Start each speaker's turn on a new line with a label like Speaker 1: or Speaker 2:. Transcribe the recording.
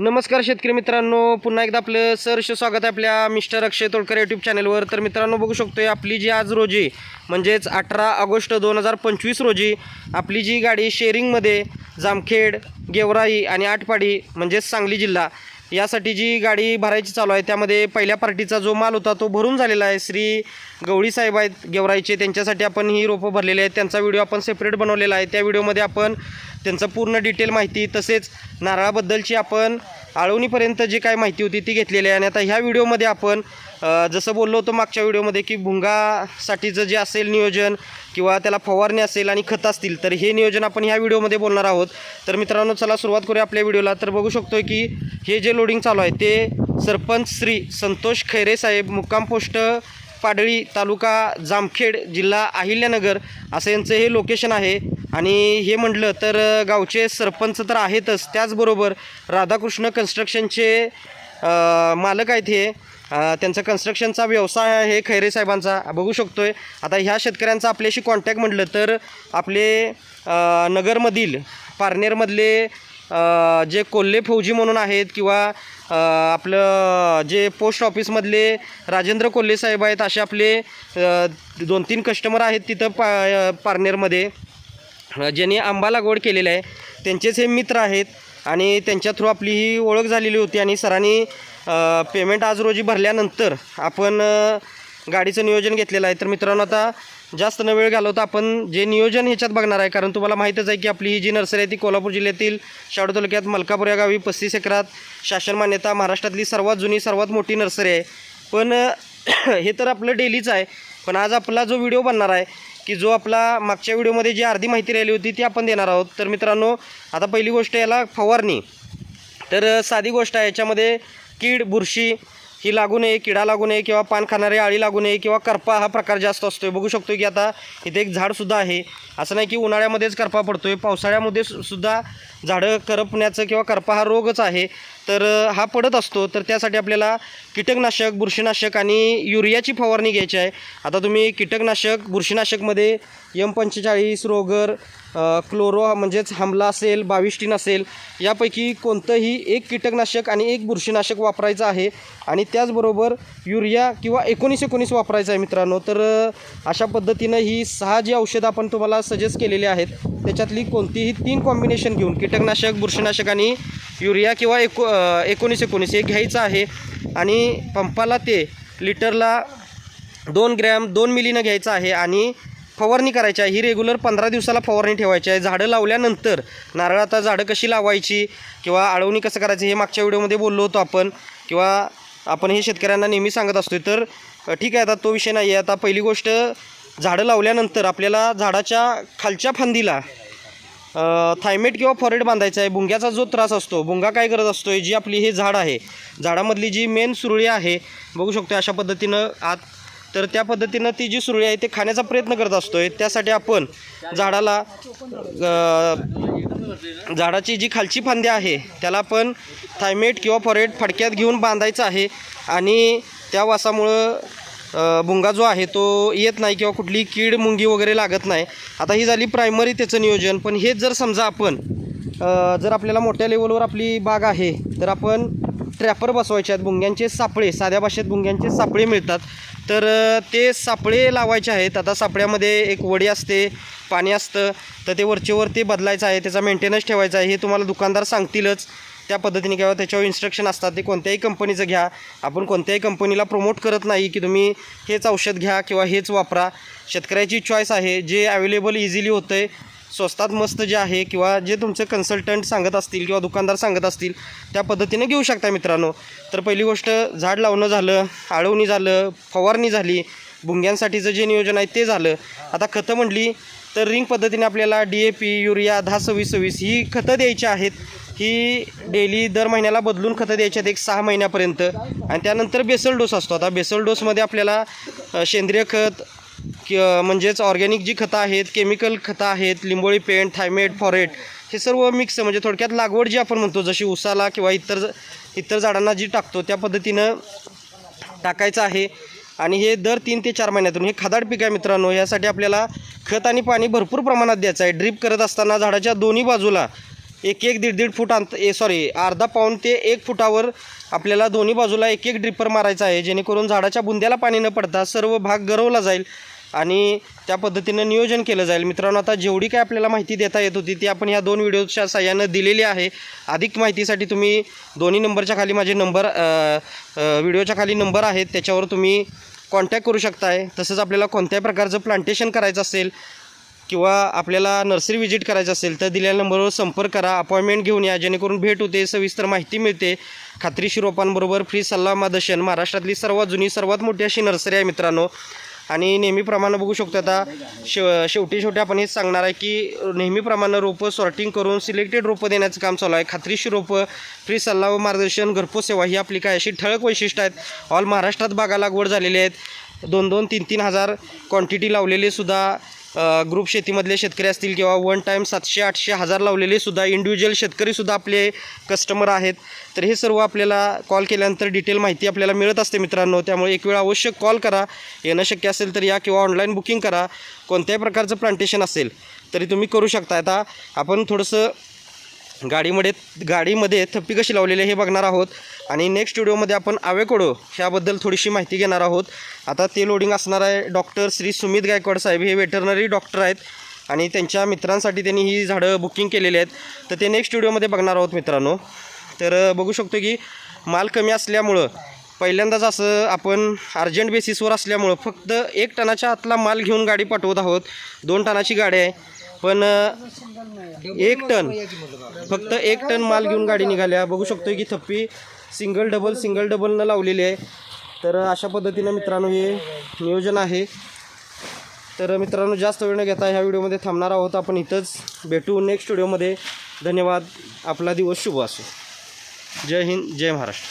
Speaker 1: नमस्कार शेतकरी मित्रांनो पुन्हा एकदा आपलं सहर्ष स्वागत आहे आपल्या मिस्टर अक्षय तोडकर यूट्यूब चॅनलवर तर मित्रांनो बघू शकतो आहे आपली जी आज रोजी म्हणजेच अठरा ऑगस्ट दोन हजार पंचवीस रोजी आपली जी गाडी शेअरिंगमध्ये जामखेड गेवराई आणि आटपाडी म्हणजेच सांगली जिल्हा यासाठी जी गाडी भरायची चालू आहे त्यामध्ये पहिल्या पार्टीचा जो माल होता तो भरून झालेला आहे. श्री गवळी साहेब आहेत गेवराईचे त्यांच्यासाठी आपण ही रोपं भरलेली आहेत. त्यांचा व्हिडिओ आपण सेपरेट बनवलेला आहे. त्या व्हिडिओमध्ये आपण त्यांचं पूर्ण डिटेल माहिती तसेच नारळाबद्दलची आपण आळवणीपर्यंत जी काय माहिती होती ती घेतलेली आहे. आणि आता ह्या व्हिडिओमध्ये आपण जसं बोललो होतो मागच्या व्हिडिओमध्ये की भुंगासाठीचं जे असेल नियोजन किंवा त्याला फवारणी असेल आणि खत असतील तर हे नियोजन आपण ह्या व्हिडिओमध्ये बोलणार आहोत. तर मित्रांनो चला सुरुवात करूया आपल्या व्हिडिओला. तर बघू शकतो की हे जे लोडिंग चालू आहे ते सरपंच श्री संतोष खैरे साहेब मुक्काम पोस्ट पाडळी तालुका जामखेड जिल्हा अहिल्यानगर असं यांचं हे लोकेशन आहे. आणि हे म्हटलं तर गावचे सरपंच तर आहेतच. त्याचबरोबर राधाकृष्ण कन्स्ट्रक्शनचे मालक आहेत हे. त्यांचा कन्स्ट्रक्शनचा व्यवसाय आहे खैरे साहेबांचा. बघू शकतोय. आता ह्या शेतकऱ्यांचा आपल्याशी कॉन्टॅक्ट म्हटलं तर आपले नगरमधील पारनेरमधले जे कोल्हे फौजी म्हणून आहेत किंवा आपलं जे पोस्ट ऑफिसमधले राजेंद्र कोल्हे साहेब आहेत असे आपले दोन तीन कस्टमर आहेत तिथं पा पारनेरमध्ये ज्यांनी आंबा लागवड केलेलं आहे त्यांचेच हे मित्र आहेत आणि त्यांच्या थ्रू आपली ही ओळख झालेली होती आणि सरांनी पेमेंट आज रोजी भरल्यानंतर आपण गाडीचं नियोजन घेतलेलं आहे. तर मित्रांनो आता जास्त न वेळ घालवता आपण जे नियोजन ह्याच्यात बघणार आहे कारण तुम्हाला माहीतच आहे की आपली ही जी नर्सरी आहे ती कोल्हापूर जिल्ह्यातील शाडू तालुक्यात मलकापूर या गावी पस्तीस एकरात शासन मान्यता महाराष्ट्रातली सर्वात जुनी सर्वात मोठी नर्सरी आहे. पण हे तर आपलं डेलीच आहे. पण आज आपला जो व्हिडिओ बनणार आहे की जो आपला मागच्या व्हिडिओमध्ये जी अर्धी माहिती राहिली होती ती आपण देणार आहोत. तर मित्रांनो आता पहिली गोष्ट याला फवारणी. तर साधी गोष्ट आहे याच्यामध्ये कीड बुरशी ही लागू नये किडा लागू नये किंवा पान खाणारी आळी लागू नये किंवा करपा हा प्रकार जास्त असतो बघू शकतो की आता इथे एक झाडसुद्धा आहे. असं नाही की उन्हाळ्यामध्येच करपा पडतो आहे पावसाळ्यामध्ये सु- सुद्धा झाडं करपण्याचं किंवा करपा हा रोगच आहे. तर हा पडत असतो. तर त्यासाठी आपल्याला कीटकनाशक बुरशीनाशक आणि युरियाची फवारणी घ्यायची आहे. आता तुम्ही कीटकनाशक बुरशीनाशकमध्ये यम पंचेचाळीस रोगर क्लोरो म्हणजेच हमला असेल बाविष्टीन असेल यापैकी कोणतंही एक कीटकनाशक आणि एक बुरशीनाशक वापरायचं आहे. आणि त्याचबरोबर युरिया किंवा एकोणीस एकोणीस वापरायचं आहे मित्रांनो. तर अशा पद्धतीनं ही सहा जी औषधं आपण तुम्हाला सजेस्ट केलेली आहेत. त्याच्यातली कोणतीही तीन कॉम्बिनेशन घेऊन कीटकनाशक बुरशीनाशक आणि युरिया किंवा एको एकोणीस एकोणीस हे घ्यायचं आहे. आणि पंपाला ते लिटरला दोन ग्रॅम दोन मिलीनं घ्यायचं आहे आणि फवारणी करायची आहे. ही रेग्युलर पंधरा दिवसाला फवारणी ठेवायची आहे. झाडं लावल्यानंतर नारळ आता झाडं कशी लावायची किंवा आळवणी कसं करायची हे मागच्या व्हिडिओमध्ये बोललो होतो आपण. किंवा आपण हे शेतकऱ्यांना नेहमी सांगत असतो तर ठीक आहे आता तो विषय नाही आहे आता पहिली गोष्ट झाडं लावल्यानंतर आपल्याला झाडाच्या खालच्या फांदीला थायमेट किंवा फॉरेट बांधायचा आहे. भुंग्याचा जो त्रास असतो भुंगा काय करत असतो जी आपली हे झाड आहे झाडामधली जी मेन सुरळी आहे बघू शकतो अशा पद्धतीनं आत. तर त्या पद्धतीनं ती जी सुरळी आहे ते खाण्याचा प्रयत्न करत असतोय. त्यासाठी आपण झाडाला झाडाची जी खालची फांदी आहे त्याला आपण थायमेट किंवा फॉरेट फडक्यात घेऊन बांधायचं आहे. आणि त्या वासामुळं भुंगा जो आहे तो येत नाही किंवा कुठली कीड मुंगी वगैरे लागत नाही. आता ही झाली प्रायमरी त्याचं नियोजन. पण हेच जर समजा आपण जर आपल्याला मोठ्या लेवलवर आपली बाग आहे तर आपण ट्रॅपर बसवायचे आहेत. भुंग्यांचे सापळे साध्या भाषेत भुंग्यांचे सापळे मिळतात. तर ते सापळे लावायचे आहेत. आता सापळ्यामध्ये एक वडी असते पाणी असतं. तर ते वरचेवर ते बदलायचं आहे त्याचा मेंटेनन्स ठेवायचा आहे. हे तुम्हाला दुकानदार सांगतीलच. त्या पद्धतीने किंवा त्याच्यावर इन्स्ट्रक्शन असतात ते कोणत्याही कंपनीचं घ्या. आपण कोणत्याही कंपनीला प्रमोट करत नाही की तुम्ही हेच औषध घ्या किंवा हेच वापरा. शेतकऱ्याची चॉईस आहे जे अवेलेबल इझिली होतं आहे स्वस्तात मस्त जे आहे किंवा जे तुमचे कन्सल्टंट सांगत असतील किंवा दुकानदार सांगत असतील त्या पद्धतीने घेऊ शकता मित्रांनो. तर पहिली गोष्ट झाड लावणं झालं आळवणी झालं फवारणी झाली भुंग्यांसाठीचं जे नियोजन आहे ते झालं. आता खतं म्हटली तर रिंग पद्धतीने आपल्याला डी ए पी युरिया दहा सव्वीस सव्वीस ही खतं द्यायची आहेत. ही डेली दर महिन्याला बदलून खतं द्यायच्यात आहेत एक सहा महिन्यापर्यंत. आणि त्यानंतर बेसल डोस असतो. आता बेसल डोसमध्ये आपल्याला सेंद्रिय खत कि म्हणजेच ऑर्गॅनिक जी खतं आहेत केमिकल खतं आहेत लिंबोळी पेंट थायमेट फॉरेट हे सर्व मिक्स म्हणजे थोडक्यात लागवड जी आपण म्हणतो जशी उसाला किंवा इतर इतर झाडांना जी टाकतो त्या पद्धतीनं टाकायचं आहे. आणि हे दर तीन ते चार महिन्यातून हे खादाड पीक आहे मित्रांनो यासाठी आपल्याला खत आणि पाणी भरपूर प्रमाणात द्यायचं आहे. ड्रीप करत असताना झाडाच्या दोन्ही बाजूला एक एक दीड दीड फूट अंत ए सॉरी अर्धा पाऊण ते एक फुटावर आपल्याला दोन्ही बाजूला एक एक ड्रिपर मारायचा आहे जेणेकरून झाडाच्या बुंद्याला पाणी न पडता सर्व भाग गरवला जाईल आणि त्या पद्धतीनं नियोजन केलं जाईल. मित्रांनो आता जेवढी काय आपल्याला माहिती देता येत होती ती आपण ह्या दोन व्हिडिओच्या साह्यानं दिलेली आहे. अधिक माहितीसाठी तुम्ही दोन्ही नंबरच्या खाली माझे नंबर व्हिडिओच्या खाली नंबर आहेत त्याच्यावर तुम्ही कॉन्टॅक्ट करू शकताय. तसंच आपल्याला कोणत्याही प्रकारचं प्लांटेशन करायचं असेल किंवा आपल्याला नर्सरी व्हिजिट करायचं असेल तर दिलेल्या नंबरवर संपर्क करा. अपॉइंटमेंट घेऊन या जेणेकरून भेट होते सविस्तर माहिती मिळते. खात्रीशीर रोपांबरोबर फ्री सल्ला मार्गदर्शन. महाराष्ट्रातली सर्वात जुनी सर्वात मोठी अशी नर्सरी आहे मित्रांनो. आणि नेहमीप्रमाणे बघू शकतो आता शेव शेवटी शेवटी आपण हेच सांगणार आहे की नेहमीप्रमाणे रोपं सॉर्टिंग करून सिलेक्टेड रोपं देण्याचं काम चालू आहे. खात्रीशी रोपं फ्री सल्ला व मार्गदर्शन घरपोच सेवा ही आपली काय अशी ठळक वैशिष्ट्य आहेत. ऑल महाराष्ट्रात बागा लागवड झालेली आहेत. दोन दोन तीन तीन हजार क्वांटिटी लावलेले सुद्धा ग्रुप शेतीमधले शेतकरी असतील किंवा वन टाईम सातशे आठशे हजार लावलेले सुद्धा इंडिव्हिज्युअल शेतकरीसुद्धा आपले कस्टमर आहेत. तर हे सर्व आपल्याला कॉल केल्यानंतर डिटेल माहिती आपल्याला मिळत असते मित्रांनो. त्यामुळे एक वेळ अवश्य कॉल करा. येणं शक्य असेल तर या किंवा ऑनलाईन बुकिंग करा. कोणत्याही प्रकारचं प्लांटेशन असेल तरी तुम्ही करू शकता. आता आपण थोडंसं गाडीमध्ये गाडीमध्ये थप्पी कशी लावलेली आहे हे बघणार आहोत. आणि नेक्स्ट व्हिडिओमध्ये आपण आवेकोडो ह्याबद्दल थोडीशी माहिती घेणार आहोत. आता ते लोडिंग असणार आहे डॉक्टर श्री सुमित गायकवाड साहेब. हे वेटरनरी डॉक्टर आहेत. आणि त्यांच्या मित्रांसाठी त्यांनी ही झाडं बुकिंग केलेली आहेत. तर ते नेक्स्ट व्हिडिओमध्ये बघणार आहोत मित्रांनो. तर बघू शकतो की माल कमी असल्यामुळं पहिल्यांदाच असं आपण अर्जंट बेसिसवर असल्यामुळं फक्त एक टनाच्या आतला माल घेऊन गाडी पाठवत आहोत. दोन टनाची गाडी आहे. पण एक टन. फक्त एक टन माल घेऊन गाडी निघाल्या. बघू शकतो की थप्पी सिंगल डबल सिंगल डबलनं लावलेली आहे. तर अशा पद्धतीनं मित्रांनो हे नियोजन आहे. तर मित्रांनो जास्त वेळ न घेता ह्या व्हिडिओमध्ये थांबणार आहोत. आपण इथंच भेटू नेक्स्ट व्हिडिओमध्ये. धन्यवाद. आपला दिवस शुभ असो. जय हिंद जय महाराष्ट्र.